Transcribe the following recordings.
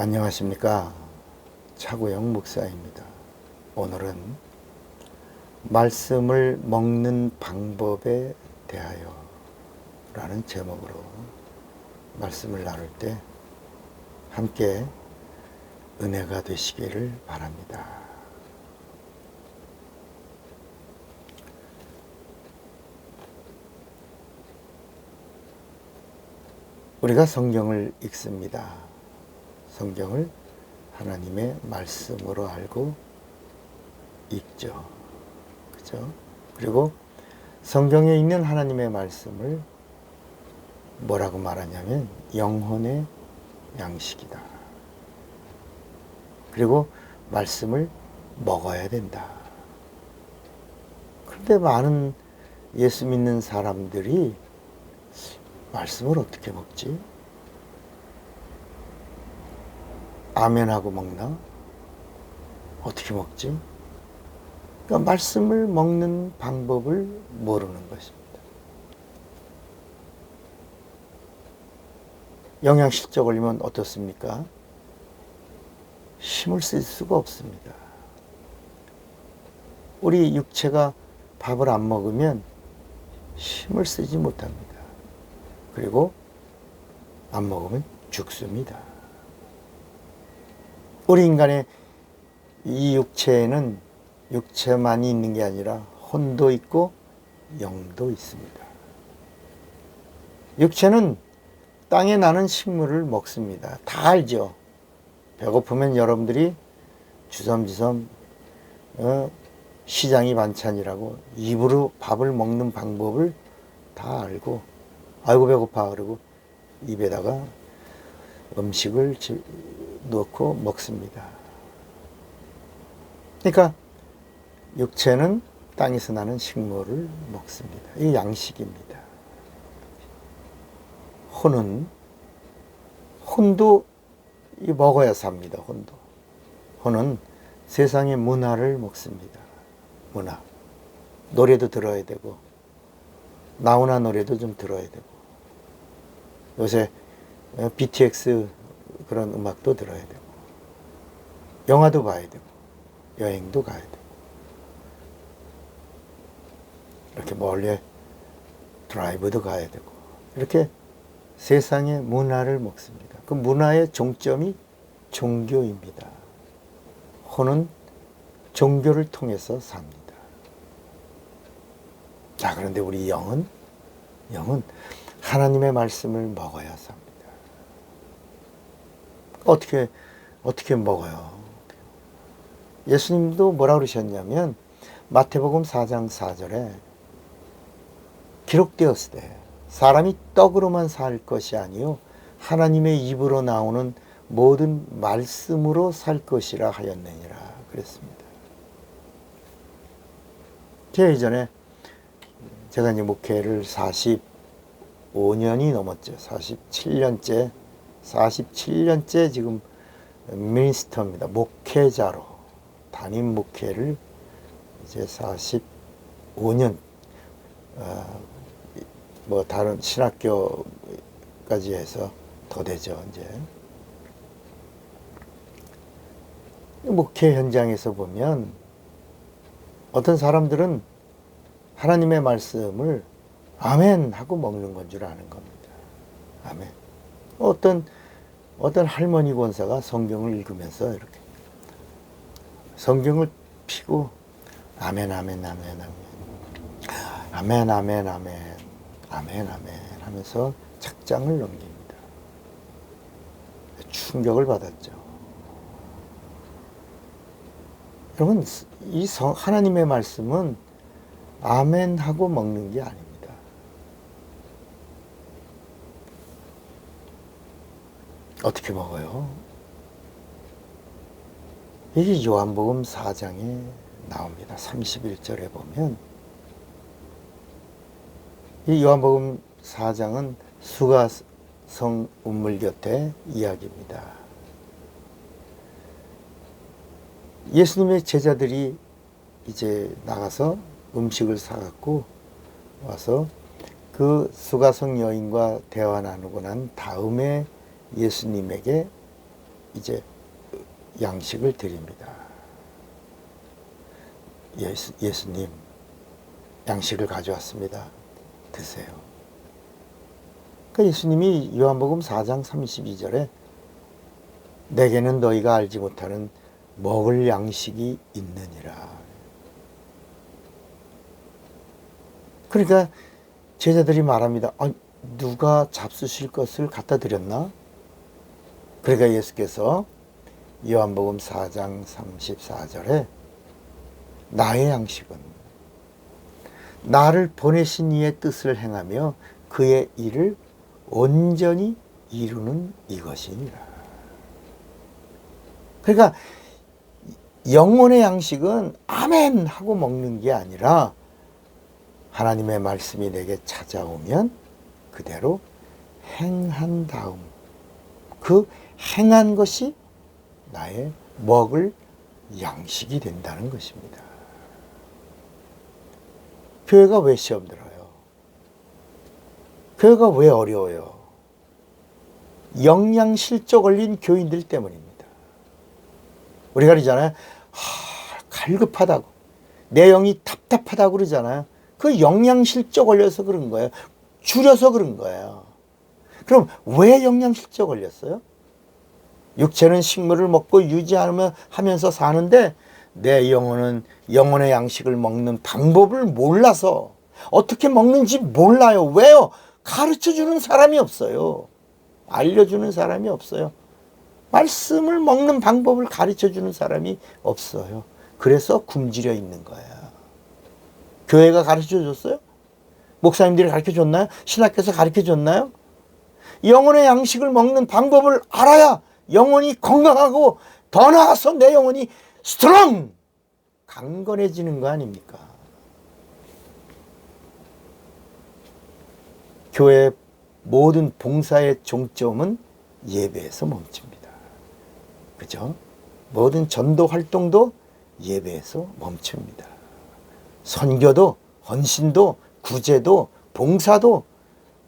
안녕하십니까. 차구영 목사입니다. 오늘은 말씀을 먹는 방법에 대하여 라는 제목으로 말씀을 나눌 때 함께 은혜가 되시기를 바랍니다. 우리가 성경을 읽습니다. 성경을 하나님의 말씀으로 알고 읽죠. 그죠? 그리고 성경에 있는 하나님의 말씀을 뭐라고 말하냐면 영혼의 양식이다. 그리고 말씀을 먹어야 된다. 그런데 많은 예수 믿는 사람들이 말씀을 어떻게 먹지? 아멘하고 먹나? 어떻게 먹지? 그러니까 말씀을 먹는 방법을 모르는 것입니다. 영양실조 걸리면 어떻습니까? 힘을 쓸 수가 없습니다. 우리 육체가 밥을 안 먹으면 힘을 쓰지 못합니다. 그리고 안 먹으면 죽습니다. 우리 인간의 이 육체에는 육체만이 있는 게 아니라 혼도 있고 영도 있습니다. 육체는 땅에 나는 식물을 먹습니다. 다 알죠. 배고프면 여러분들이 주섬주섬 어, 시장이 반찬이라고 입으로 밥을 먹는 방법을 다 알고 아이고 배고파 그러고 입에다가 음식을 넣고 먹습니다. 그러니까 육체는 땅에서 나는 식물을 먹습니다. 이 양식입니다. 혼은 혼도 먹어야 삽니다. 혼도. 혼은 세상의 문화를 먹습니다. 문화. 노래도 들어야 되고 나훈아 노래도 좀 들어야 되고 요새 BTX 그런 음악도 들어야 되고 영화도 봐야 되고 여행도 가야 되고 이렇게 멀리 드라이브도 가야 되고 이렇게 세상의 문화를 먹습니다. 그 문화의 종점이 종교입니다. 혼은 종교를 통해서 삽니다. 자, 그런데 우리 영은 영은 하나님의 말씀을 먹어야 삽니다. 어떻게 어떻게 먹어요? 예수님도 뭐라 그러셨냐면 마태복음 4장 4절에 기록되었을 때 사람이 떡으로만 살 것이 아니요 하나님의 입으로 나오는 모든 말씀으로 살 것이라 하였느니라 그랬습니다. 제가 예전에 제가 이제 목회를 45년이 넘었죠. 47년째 47년째 지금 미니스터입니다. 목회자로 담임 목회를 이제 45년 어, 뭐 다른 신학교까지 해서 더 되죠 이제 목회 현장에서 보면 어떤 사람들은 하나님의 말씀을 아멘 하고 먹는 건 줄 아는 겁니다. 아멘. 어떤 어떤 할머니 권사가 성경을 읽으면서 이렇게 성경을 피고 아멘 아멘 아멘 아멘 아멘 아멘 아멘 아멘 아멘 하면서 착장을 넘깁니다. 충격을 받았죠. 여러분 이 성, 하나님의 말씀은 아멘 하고 먹는 게 아닙니다. 어떻게 먹어요? 이게 요한복음 4장에 나옵니다. 31절에 보면 이 요한복음 4장은 수가성 운물 곁에 이야기입니다. 예수님의 제자들이 이제 나가서 음식을 사갖고 와서 그 수가성 여인과 대화 나누고 난 다음에 예수님에게 이제 양식을 드립니다. 예수, 예수님, 양식을 가져왔습니다. 드세요. 그 예수님이 요한복음 4장 32절에 내게는 너희가 알지 못하는 먹을 양식이 있느니라. 그러니까 제자들이 말합니다. 아, 누가 잡수실 것을 갖다 드렸나? 그러니까 예수께서 요한복음 4장 34절에 나의 양식은 나를 보내신 이의 뜻을 행하며 그의 일을 온전히 이루는 이것이니라. 그러니까 영혼의 양식은 아멘 하고 먹는 게 아니라 하나님의 말씀이 내게 찾아오면 그대로 행한 다음 그 행한 것이 나의 먹을 양식이 된다는 것입니다. 교회가 왜 시험 들어요? 교회가 왜 어려워요? 영양실조 걸린 교인들 때문입니다. 우리가 그러잖아요. 하, 갈급하다고. 내 영이 답답하다고 그러잖아요. 그 영양실조 걸려서 그런 거예요. 줄여서 그런 거예요. 그럼 왜 영양실조 걸렸어요? 육체는 식물을 먹고 유지하며 하면서 사는데 내 영혼은 영혼의 양식을 먹는 방법을 몰라서 어떻게 먹는지 몰라요. 왜요? 가르쳐 주는 사람이 없어요. 알려주는 사람이 없어요. 말씀을 먹는 방법을 가르쳐 주는 사람이 없어요. 그래서 굶주려 있는 거예요. 교회가 가르쳐 줬어요? 목사님들이 가르쳐 줬나요? 신학교에서 가르쳐 줬나요? 영혼의 양식을 먹는 방법을 알아야 영혼이 건강하고 더 나아가서 내 영혼이 스트롱! 강건해지는 거 아닙니까? 교회 모든 봉사의 종점은 예배에서 멈춥니다. 그죠? 모든 전도 활동도 예배에서 멈춥니다. 선교도, 헌신도, 구제도, 봉사도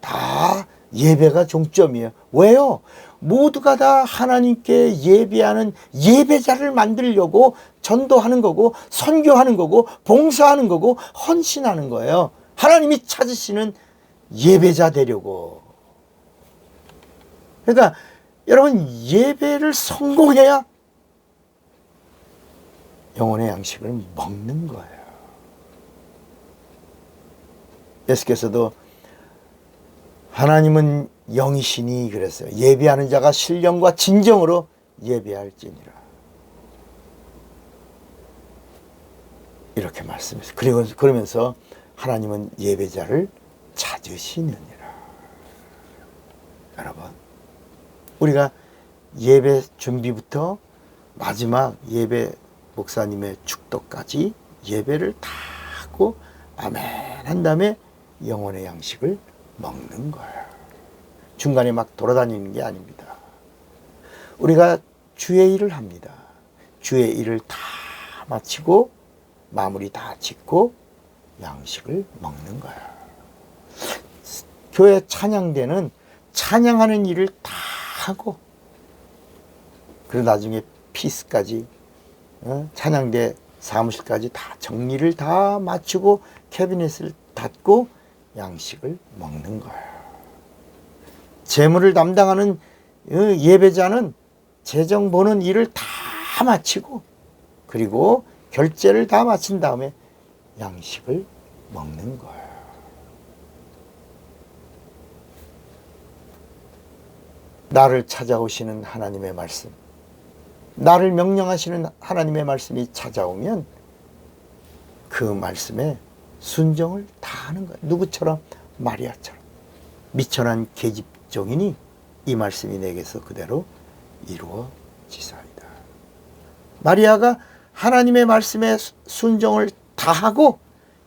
다 예배가 종점이에요. 왜요? 모두가 다 하나님께 예배하는 예배자를 만들려고 전도하는 거고, 선교하는 거고, 봉사하는 거고, 헌신하는 거예요. 하나님이 찾으시는 예배자 되려고. 그러니까 여러분 예배를 성공해야 영혼의 양식을 먹는 거예요. 예수께서도 하나님은 영이시니 그랬어요. 예배하는 자가 신령과 진정으로 예배할지니라. 이렇게 말씀했어요. 그리고 그러면서 하나님은 예배자를 찾으시느니라. 여러분, 우리가 예배 준비부터 마지막 예배 목사님의 축도까지 예배를 다 하고 아멘 한 다음에 영혼의 양식을 먹는 거예요. 중간에 막 돌아다니는 게 아닙니다. 우리가 주의 일을 합니다. 주의 일을 다 마치고 마무리 다 짓고 양식을 먹는 거예요. 교회 찬양대는 찬양하는 일을 다 하고 그리고 나중에 피스까지 어? 찬양대 사무실까지 다 정리를 다 마치고 캐비넷을 닫고 양식을 먹는 거예요. 재물을 담당하는 어, 예배자는 재정 보는 일을 다 마치고 그리고 결제를 다 마친 다음에 양식을 먹는 거예요. 나를 찾아오시는 하나님의 말씀, 나를 명령하시는 하나님의 말씀이 찾아오면 그 말씀에 순종을 다 하는 거예요. 누구처럼? 마리아처럼. 미천한 계집종이니 이 말씀이 내게서 그대로 이루어지사이다. 마리아가 하나님의 말씀에 순종을 다 하고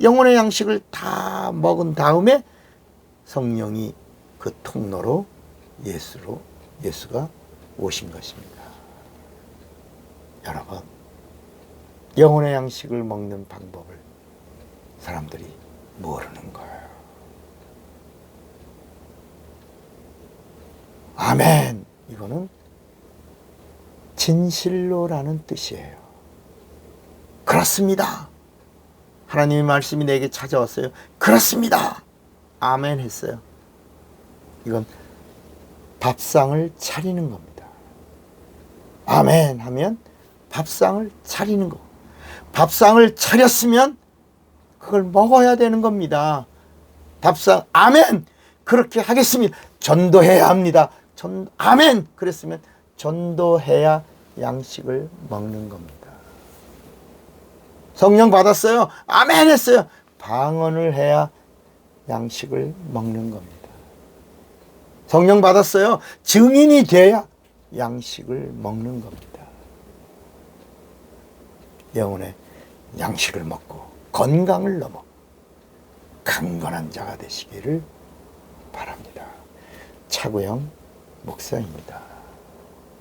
영혼의 양식을 다 먹은 다음에 성령이 그 통로로 예수로 예수가 오신 것입니다. 여러분, 영혼의 양식을 먹는 방법을 사람들이 모르는 거예요. 아멘. 이거는 진실로라는 뜻이에요. 그렇습니다. 하나님의 말씀이 내게 찾아왔어요. 그렇습니다. 아멘 했어요. 이건 밥상을 차리는 겁니다. 아멘 하면 밥상을 차리는 거. 밥상을 차렸으면 그걸 먹어야 되는 겁니다. 밥상 아멘 그렇게 하겠습니다. 전도해야 합니다. 전 아멘 그랬으면 전도해야 양식을 먹는 겁니다. 성령 받았어요. 아멘 했어요. 방언을 해야 양식을 먹는 겁니다. 성령 받았어요. 증인이 돼야 양식을 먹는 겁니다. 영혼의 양식을 먹고 건강을 넘어 강건한 자가 되시기를 바랍니다. 차구영 목사입니다.